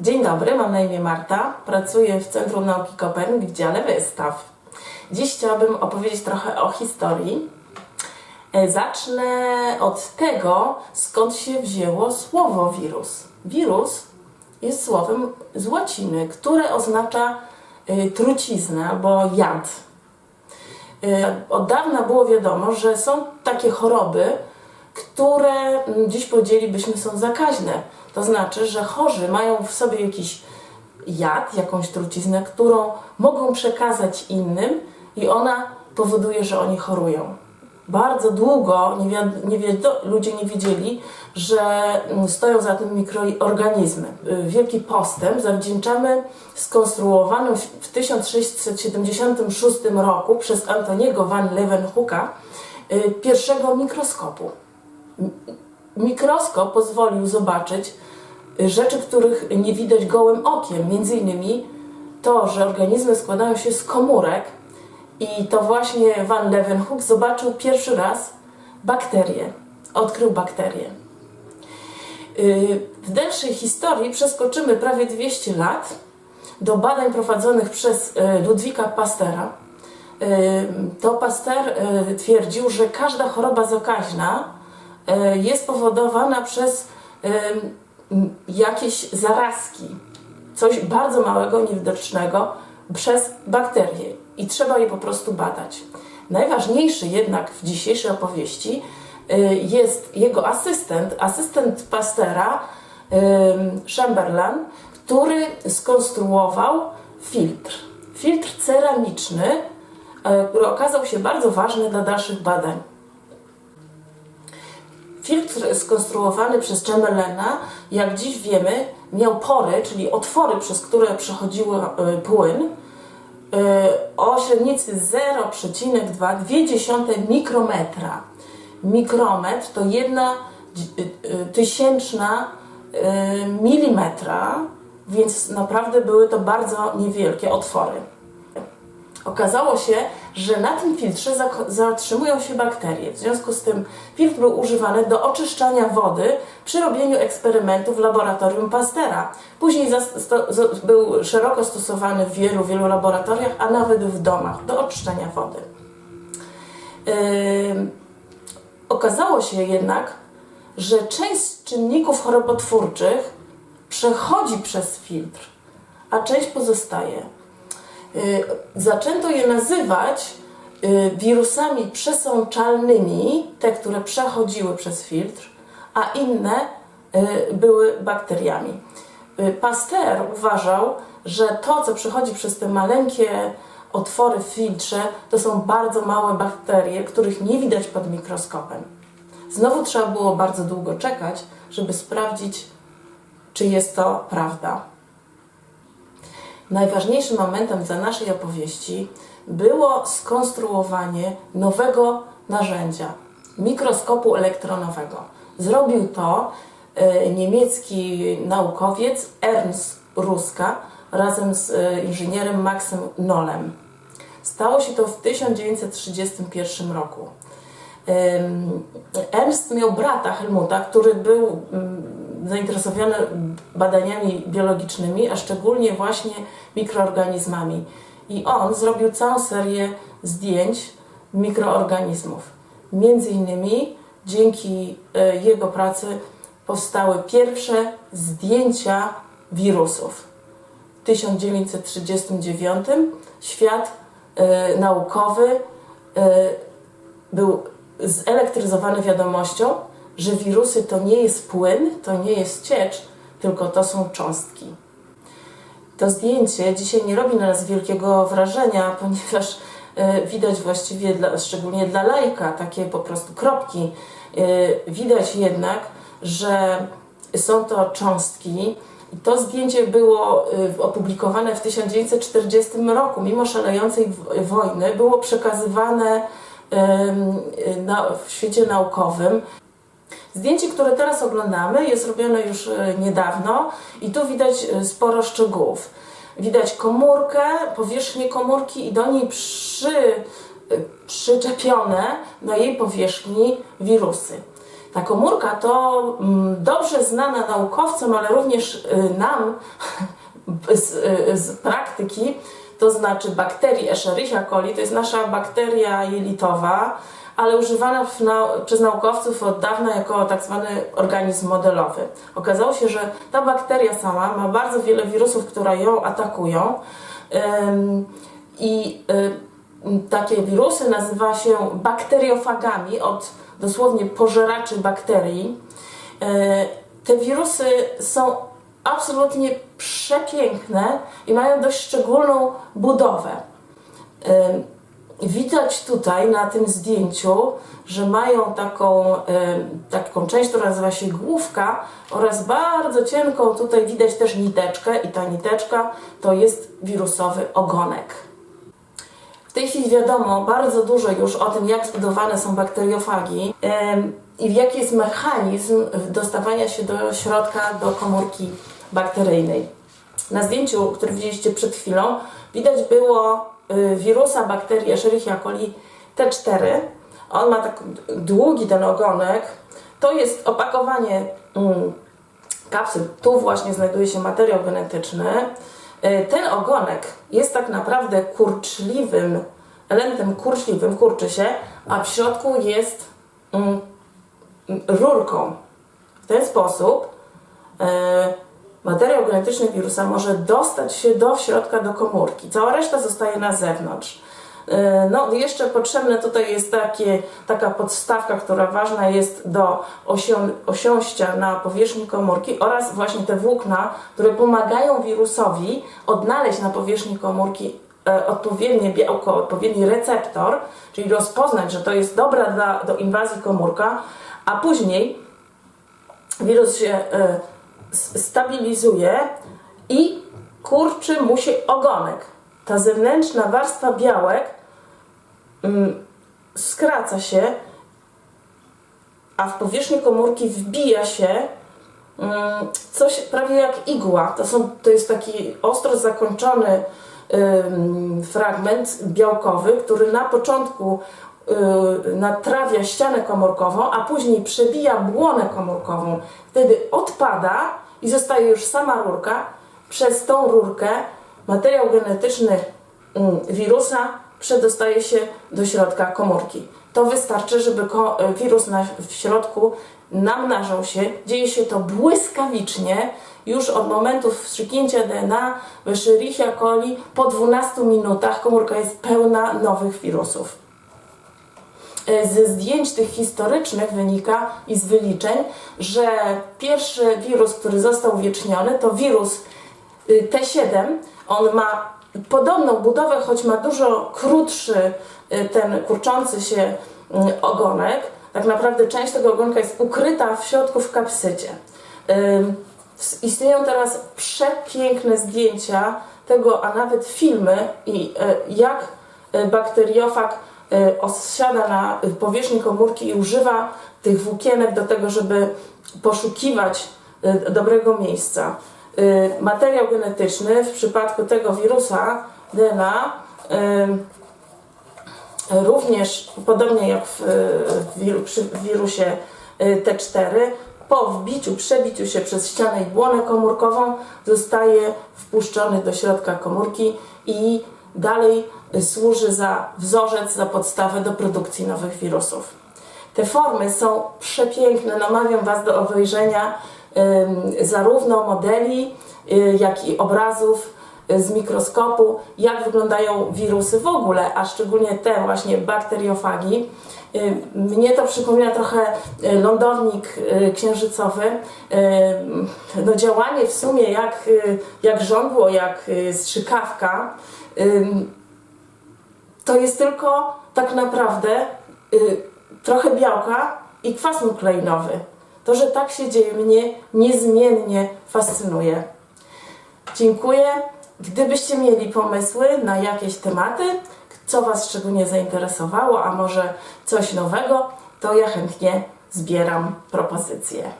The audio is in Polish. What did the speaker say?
Dzień dobry, mam na imię Marta. Pracuję w Centrum Nauki Kopernik w dziale wystaw. Dziś chciałabym opowiedzieć trochę o historii. E, Zacznę od tego, skąd się wzięło słowo wirus. Wirus jest słowem z łaciny, które oznacza y, truciznę albo jad. Y, Od dawna było wiadomo, że są takie choroby, które dziś powiedzielibyśmy są zakaźne. To znaczy, że chorzy mają w sobie jakiś jad, jakąś truciznę, którą mogą przekazać innym i ona powoduje, że oni chorują. Bardzo długo nie wiad- nie wiado- ludzie nie wiedzieli, że mm, stoją za tym mikroorganizmy. Y, Wielki postęp zawdzięczamy skonstruowanym w w 1676 roku przez Antoniego van Leeuwenhoeka y, pierwszego mikroskopu. Mikroskop pozwolił zobaczyć y, rzeczy, których nie widać gołym okiem. Między innymi to, że organizmy składają się z komórek i to właśnie Van Leeuwenhoek zobaczył pierwszy raz bakterie. Odkrył bakterie. Y, W dalszej historii przeskoczymy prawie 200 lat do badań prowadzonych przez y, Ludwika Pastera. To Pasteur twierdził, że każda choroba zakaźna jest powodowana przez m, jakieś zarazki, coś bardzo małego, niewidocznego przez bakterie i trzeba je po prostu badać. Najważniejszy jednak w dzisiejszej opowieści y, jest jego asystent, asystent Pastera, Chamberlain, który skonstruował filtr. Filtr ceramiczny, który okazał się bardzo ważny dla dalszych badań. Filtr skonstruowany przez Chamberlaina, jak dziś wiemy, miał pory, czyli otwory, przez które przechodził y, płyn, y, o średnicy 0,2 mikrometra. Mikrometr to jedna y, tysięczna milimetra, więc naprawdę były to bardzo niewielkie otwory. Okazało się, że na tym filtrze zatrzymują się bakterie. W związku z tym filtr był używany do oczyszczania wody przy robieniu eksperymentów w laboratorium Pastera. Później był szeroko stosowany w wielu, wielu laboratoriach, a nawet w domach do oczyszczania wody. Okazało się jednak, że część czynników chorobotwórczych przechodzi przez filtr, a część pozostaje. Y, zaczęto je nazywać y, wirusami przesączalnymi, te, które przechodziły przez filtr, a inne y, były bakteriami. Pasteur uważał, że to, co przechodzi przez te maleńkie otwory w filtrze, to są bardzo małe bakterie, których nie widać pod mikroskopem. Znowu trzeba było bardzo długo czekać, żeby sprawdzić, czy jest to prawda. Najważniejszym momentem dla naszej opowieści było skonstruowanie nowego narzędzia mikroskopu elektronowego. Zrobił to e, niemiecki naukowiec Ernst Ruska razem z e, inżynierem Maxem Nollem. Stało się to w 1931 roku. Ernst miał brata Helmuta, który był zainteresowany badaniami biologicznymi, a szczególnie właśnie mikroorganizmami. I on zrobił całą serię zdjęć mikroorganizmów. Między innymi dzięki e, jego pracy powstały pierwsze zdjęcia wirusów. W 1939 świat e, naukowy e, był zelektryzowany wiadomością, że wirusy to nie jest płyn, to nie jest ciecz, tylko to są cząstki. To zdjęcie dzisiaj nie robi na nas wielkiego wrażenia, ponieważ e, widać właściwie, dla, szczególnie dla lajka, takie po prostu kropki. E, Widać jednak, że są to cząstki. To zdjęcie było e, opublikowane w 1940 roku. Mimo szalejącej wojny było przekazywane w świecie naukowym. Zdjęcie, które teraz oglądamy, jest robione już e, niedawno i tu widać e, sporo szczegółów. Widać komórkę, powierzchnię komórki i do niej przy, e, przyczepione na jej powierzchni wirusy. Ta komórka to mm, dobrze znana naukowcom, ale również nam z, z praktyki, to znaczy bakterii Escherichia coli, to jest nasza bakteria jelitowa, ale używana nau przez naukowców od dawna jako tak zwany organizm modelowy. Okazało się, że ta bakteria sama ma bardzo wiele wirusów, które ją atakują. I takie wirusy nazywa się bakteriofagami, od dosłownie pożeraczy bakterii. Y, te wirusy są absolutnie przepiękne i mają dość szczególną budowę. Widać tutaj na tym zdjęciu, że mają taką, y, taką część, która nazywa się główka oraz bardzo cienką, tutaj widać też niteczkę i ta niteczka to jest wirusowy ogonek. W tej chwili wiadomo bardzo dużo już o tym, jak zbudowane są bakteriofagi em, i jaki jest mechanizm dostawania się do środka, do komórki bakteryjnej. Na zdjęciu, które widzieliście przed chwilą, widać było wirusa bakterii Escherichia coli T4. On ma tak długi ten ogonek. To jest opakowanie mm. Tu właśnie znajduje się materiał genetyczny. Y, Ten ogonek jest tak naprawdę kurczliwym, elementem kurczliwym, kurczy się, a w środku jest mm, rurką. W ten sposób e, materiał genetyczny wirusa może dostać się do środka, do komórki. Cała reszta zostaje na zewnątrz. E, No, jeszcze potrzebne tutaj jest takie, taka podstawka, która ważna jest do osią, osiąścia na powierzchni komórki oraz właśnie te włókna, które pomagają wirusowi odnaleźć na powierzchni komórki e, odpowiednie białko, odpowiedni receptor, czyli rozpoznać, że to jest dobra dla, do inwazji komórka, a później wirus się e, stabilizuje i kurczy mu się ogonek. Ta zewnętrzna warstwa białek mm, skraca się, a w powierzchni komórki wbija się mm, coś prawie jak igła. To, są, to jest taki ostro zakończony fragment białkowy, który na początku natrawia ścianę komórkową, a później przebija błonę komórkową. Wtedy odpada i zostaje już sama rurka. Przez tą rurkę materiał genetyczny mm, wirusa przedostaje się do środka komórki. To wystarczy, żeby e, wirus na, w środku namnażał się. Dzieje się to błyskawicznie. Już od momentu wstrzyknięcia DNA Escherichia coli po 12 minutach komórka jest pełna nowych wirusów. E, Ze zdjęć tych historycznych wynika i z wyliczeń, że pierwszy wirus, który został uwieczniony, to wirus y, T7. On ma podobną budowę, choć ma dużo krótszy y, ten kurczący się y, ogonek. Tak naprawdę część tego ogonka jest ukryta w środku w kapsycie. Istnieją teraz przepiękne zdjęcia tego, a nawet filmy, i jak bakteriofag osiada na y, powierzchni komórki i używa tych włókienek do tego, żeby poszukiwać y, dobrego miejsca. Y, Materiał genetyczny w przypadku tego wirusa DNA y, również podobnie jak w, przy wirusie y, T4, po wbiciu, przebiciu się przez ścianę i błonę komórkową zostaje wpuszczony do środka komórki i dalej y, służy za wzorzec, za podstawę do produkcji nowych wirusów. Te formy są przepiękne. Namawiam Was do obejrzenia zarówno modeli, y, jak i obrazów z mikroskopu, jak wyglądają wirusy w ogóle, a szczególnie te właśnie bakteriofagi. Y, Mnie to przypomina trochę y, lądownik y, księżycowy. No działanie w sumie jak, jak żądło, jak strzykawka. To jest tylko tak naprawdę trochę białka i kwas nukleinowy. To, że tak się dzieje, mnie niezmiennie fascynuje. Dziękuję. Gdybyście mieli pomysły na jakieś tematy, co Was szczególnie zainteresowało, a może coś nowego, to ja chętnie zbieram propozycje.